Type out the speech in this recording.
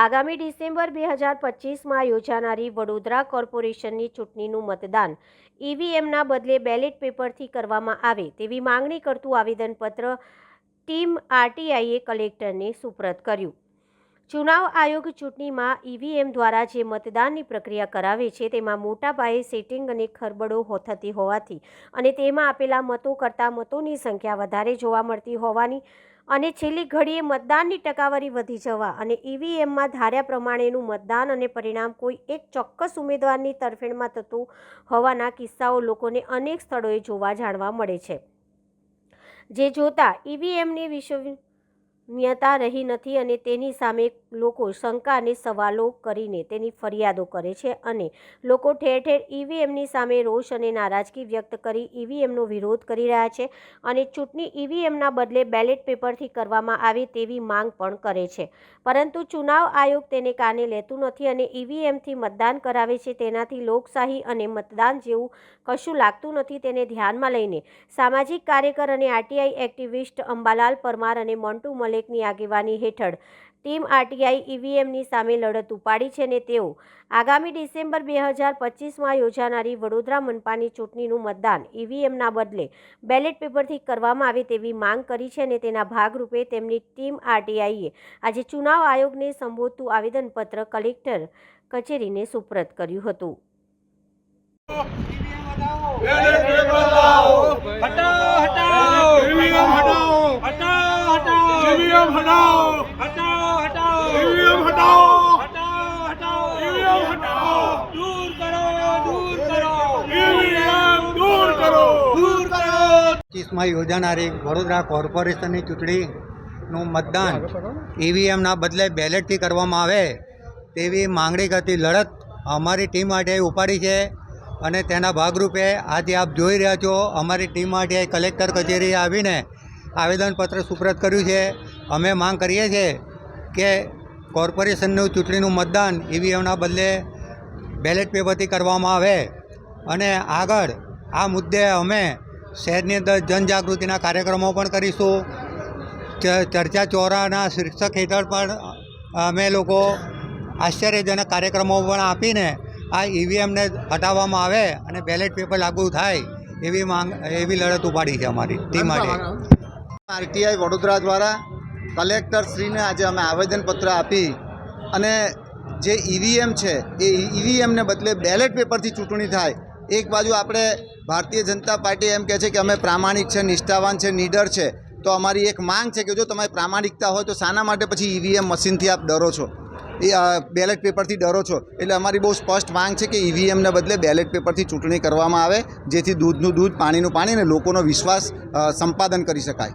આગામી ડિસેમ્બર બે હજાર પચીસમાં યોજાનારી વડોદરા કોર્પોરેશનની ચૂંટણીનું મતદાન ઈવીએમના બદલે બેલેટ પેપરથી કરવામાં આવે તેવી માંગણી કરતું આવેદનપત્ર ટીમ આરટીઆઈએ કલેક્ટરને સુપ્રત કર્યું. ચુનાવ આયોગ ચૂંટણીમાં ઈવીએમ દ્વારા જે મતદાનની પ્રક્રિયા કરાવે છે, તેમાં મોટા પાયે સેટિંગ અને ખરબડો થતી હોવાથી અને તેમાં આપેલા મતો કરતાં મતોની સંખ્યા વધારે જોવા મળતી હોવાની અને છેલ્લી ઘડીએ મતદાનની ટકાવારી વધી જવા અને ઈવીએમમાં ધાર્યા પ્રમાણેનું મતદાન અને પરિણામ કોઈ એક ચોક્કસ ઉમેદવારની તરફેણમાં થતું હોવાના કિસ્સાઓ લોકોને અનેક સ્થળોએ જોવા જાણવા મળે છે. જે જોતા ઈવીએમની વિશ્વસનીયતા રહી નથી અને તેની સામે લોકો શંકા અને સવાલો કરીને તેની ફરિયાદો કરે છે અને લોકો ઠેર ઠેર ઈવીએમની સામે રોષ અને નારાજગી વ્યક્ત કરી ઈવીએમનો વિરોધ કરી રહ્યા છે અને ચૂંટણી ઈવીએમના બદલે બેલેટ પેપરથી કરવામાં આવે તેવી માંગ પણ કરે છે. પરંતુ ચુનાવ આયોગ તેને કાને લેતું નથી અને ઈવીએમથી મતદાન કરાવે છે તેનાથી લોકશાહી અને મતદાન જેવું કશું લાગતું નથી તેને ધ્યાનમાં લઈને. સામાજિક કાર્યકર અને આરટીઆઈ એક્ટિવિસ્ટ અંબાલાલ પરમાર અને મોન્ટુ મલેકની આગેવાની હેઠળ ટીમ આરટીઆઈ ઈવીએમની સામે લડત ઉપાડી છે અને તેઓ આગામી ડિસેમ્બર બે હજાર પચીસમાં યોજાનારી વડોદરા મનપાની ચૂંટણીનું મતદાન ઈવીએમના બદલે બેલેટ પેપરથી કરવામાં આવે તેવી માંગ કરી છે અને તેના ભાગરૂપે તેમની ટીમ આરટીઆઈએ આજે ચુનાવ આયોગને સંબોધતું આવેદનપત્ર કલેક્ટર કચેરીને સુપ્રત કર્યું હતું ઈવીએમ હટાવો. હટાવો હટાવો. ઈવીએમ હટાવો. હટાવો હટાવો. ઈવીએમ હટાવો. દૂર કરો દૂર કરો. ઈવીએમ દૂર કરો. દૂર કરો. પચીસમાં યોજાનારી વડોદરા કોર્પોરેશનની ચૂંટણીનું મતદાન ઈવીએમના બદલે બેલેટથી કરવામાં આવે તેવી માંગણી કરતી લડત અમારી ટીમ માટે ઉપાડી છે અને તેના ભાગરૂપે આજે આપ જોઈ રહ્યા છો અમારી ટીમ માટે કલેક્ટર કચેરીએ આવીને આવેદનપત્ર સુપ્રત કર્યું છે. અમે માંગ કરીએ છીએ કે કોર્પોરેશનનું ચૂંટણીનું મતદાન ઈવીએમના બદલે બેલેટ પેપરથી કરવામાં આવે અને આગળ આ મુદ્દે અમે શહેરની અંદર જનજાગૃતિના કાર્યક્રમો પણ કરીશું. ચર્ચા ચોરાના શીર્ષક હેઠળ પણ અમે લોકો આશ્ચર્યજનક કાર્યક્રમો પણ આપીને આ ઈવીએમને હટાવવામાં આવે અને બેલેટ પેપર લાગુ થાય એવી માંગ એવી લડત ઉપાડી છે અમારી ટીમ માટે. આરટીઆઈ વડોદરા દ્વારા કલેક્ટરશ્રીને આજે અમે આવેદનપત્ર આપી અને જે ઈવીએમ છે, એ ઈવીએમને બદલે બેલેટ પેપરથી ચૂંટણી થાય. એક બાજુ આપણે ભારતીય જનતા પાર્ટી એમ કહે છે કે અમે પ્રામાણિક છે, નિષ્ઠાવાન છે, નીડર છે. તો અમારી એક માંગ છે કે જો તમારી પ્રામાણિકતા હોય તો શાના માટે પછી ઈવીએમ મશીનથી આપ ડરો છો. એ બેલેટ પેપરથી ડરો છો. એટલે અમારી બહુ સ્પષ્ટ માંગ છે કે ઈવીએમને બદલે બેલેટ પેપરથી ચૂંટણી કરવામાં આવે, જેથી દૂધનું દૂધ, પાણીનું પાણી અને લોકોનો વિશ્વાસ સંપાદન કરી શકાય.